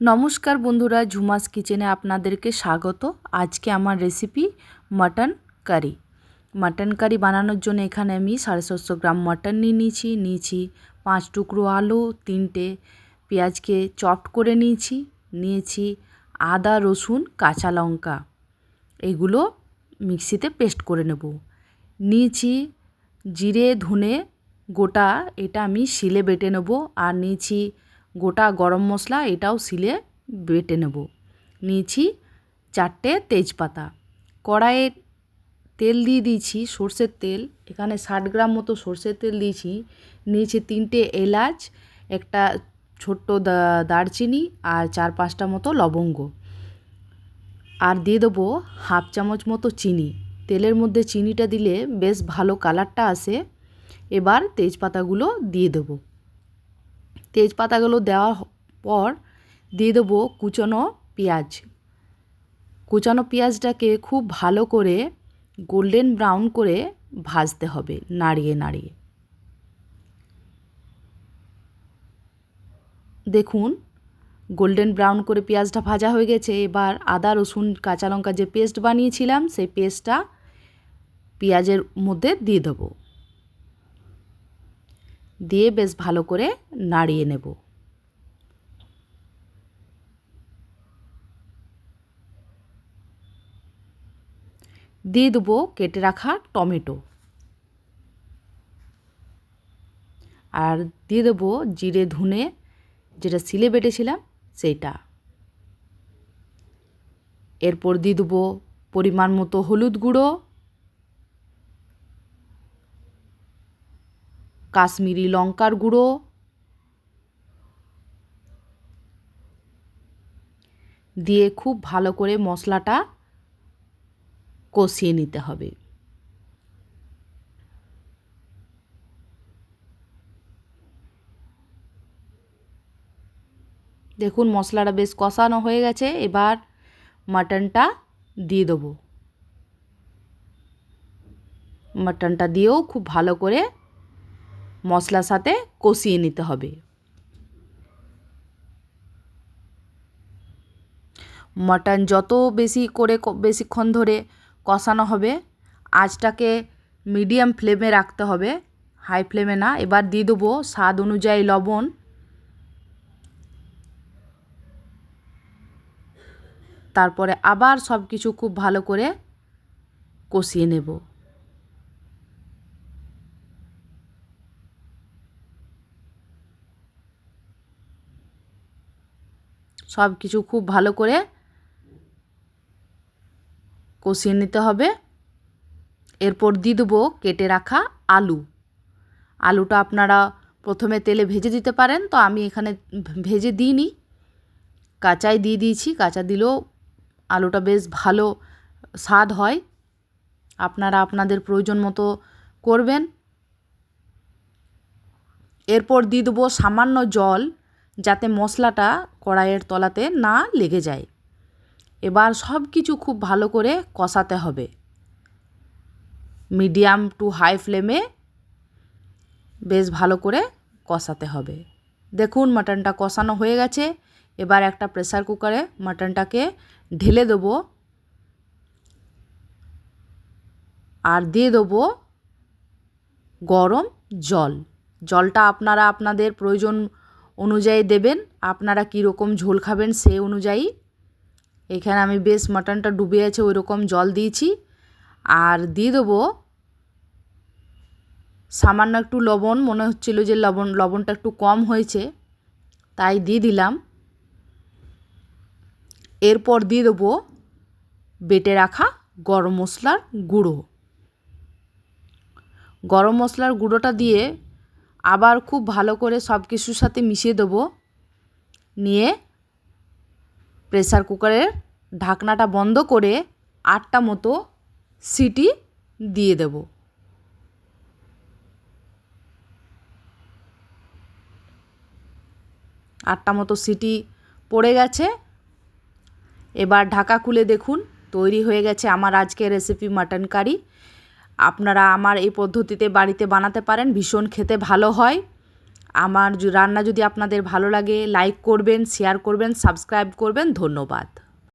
নমস্কার বন্ধুরা, ঝুমাস কিচেনে আপনাদেরকে স্বাগত। আজকে আমার recipe mutton curry mutton curry বানানোর জন্য এখানে আমি সাড়ে সাতশো গ্রাম মাটন নিয়ে নিয়েছি। নিয়েছি পাঁচ টুকরো আলু, তিনটে পেঁয়াজকে চপড করে নিয়েছি। নিয়েছি আদা, রসুন, কাঁচা লঙ্কা। এগুলো মিক্সিতে পেস্ট করে নেব। নিয়েছি জিরে, ধনে, গোটা, এটা আমি শিলে বেটে নেব। আর নিয়েছি গোটা গরম মশলা এটাও শিলে বেটে নেব। নিয়েছি চারটে তেজপাতা। কড়াইয়ে তেল দিয়ে দিয়েছি সর্ষের তেল। এখানে ষাট গ্রাম মতো সর্ষের তেল দিয়েছি। নিয়েছি তিনটে এলাচ, একটা ছোট্ট দারচিনি আর চার পাঁচটা মতো লবঙ্গ। আর দিয়ে দেবো হাফ চামচ মতো চিনি। তেলের মধ্যে চিনিটা দিলে বেশ ভালো কালারটা আসে। এবার তেজপাতাগুলো দিয়ে দেবো। তেজপাতাগুলো দেওয়ার পর দিয়ে দেবো কুচনো পেঁয়াজ। কুচানো পেঁয়াজটাকে খুব ভালো করে গোল্ডেন ব্রাউন করে ভাজতে হবে নাড়িয়ে নাড়িয়ে। দেখুন, গোল্ডেন ব্রাউন করে পেঁয়াজটা ভাজা হয়ে গেছে। এবার আদা, রসুন, কাঁচা লঙ্কা যে পেস্ট বানিয়েছিলাম, সেই পেস্টটা পেঁয়াজের মধ্যে দিয়ে দেবো। দিয়ে বেশ ভালো করে নাড়িয়ে নেব। দিয়ে দেবো কেটে রাখা টমেটো। আর দিয়ে দেবো জিরে, ধুনে, যেটা সিলে বেটেছিলাম সেইটা। এরপর দিয়ে দেবো পরিমাণ মতো হলুদ গুঁড়ো। কাশ্মীরি লঙ্কার গুঁড়ো। দিয়ে খুব ভালো করে মশলাটা কষিয়ে নিতে হবে। দেখুন মশলাটা বেশ কষানো হয়ে গেছে, এবার মাটনটা দিয়ে দেবো। মাটনটা দিয়েও খুব ভালো করে মশলার সাথে কষিয়ে নিতে হবে। মাটন যত বেশি করে বেশিক্ষণ ধরে কষানো হবে, আঁচটাকে মিডিয়াম ফ্লেমে রাখতে হবে, হাই ফ্লেমে না, এবার দিয়ে দেবো স্বাদ অনুযায়ী লবণ। তারপরে আবার সব কিছু খুব ভালো করে কষিয়ে নেব। সব কিছু খুব ভালো করে কষিয়ে নিতে হবে। এরপর দিয়ে দেবো কেটে রাখা আলু। আলুটা আপনারা প্রথমে তেলে ভেজে দিতে পারেন। তো আমি এখানে ভেজে দিইনি। কাঁচাই দিয়ে দিয়েছি। কাঁচা দিলেও আলুটা বেশ ভালো স্বাদ হয়। আপনারা আপনাদের প্রয়োজন মতো করবেন। এরপর দিয়ে দেবো সামান্য জল। যাতে মশলাটা কড়াইয়ের তলাতে না লেগে যায়। এবার সব কিছু খুব ভালো করে কষাতে হবে। মিডিয়াম টু হাই ফ্লেমে বেশ ভালো করে কষাতে হবে। দেখুন, মাটনটা কষানো হয়ে গেছে। এবার একটা প্রেসার কুকারে মাটনটাকে ঢেলে দেবো। আর দিয়ে দেবো গরম জল। জলটা আপনারা আপনাদের প্রয়োজন অনুযায়ী দেবেন, আপনারা কীরকম ঝোল খাবেন সে অনুযায়ী। এখানে আমি বেশ মাটনটা ডুবে আছে ওই রকম জল দিয়েছি। আর দিয়ে দেবো সামান্য একটু লবণ, মনে হচ্ছিল যে লবণ, লবণটা একটু কম হয়েছে, তাই দিয়ে দিলাম। এরপর দিয়ে দেবো বেটে রাখা গরম মশলার গুঁড়ো। গরম মশলার গুঁড়োটা দিয়ে আবার খুব ভালো করে সব কিছুর সাথে মিশিয়ে দেবো। নিয়ে প্রেসার কুকারের ঢাকনাটা বন্ধ করে আটটা মতো সিটি দিয়ে দেব। আটটা মতো সিটি পড়ে গেছে। এবার ঢাকা খুলে দেখুন, তৈরি হয়ে গেছে আমার আজকের রেসিপি মাটন কারি আপনারা আমার এই পদ্ধতিতে বাড়িতে বানাতে পারেন, ভীষণ খেতে ভালো হয়। আমার রান্না যদি আপনাদের ভালো লাগে লাইক করবেন শেয়ার করবেন সাবস্ক্রাইব করবেন, ধন্যবাদ।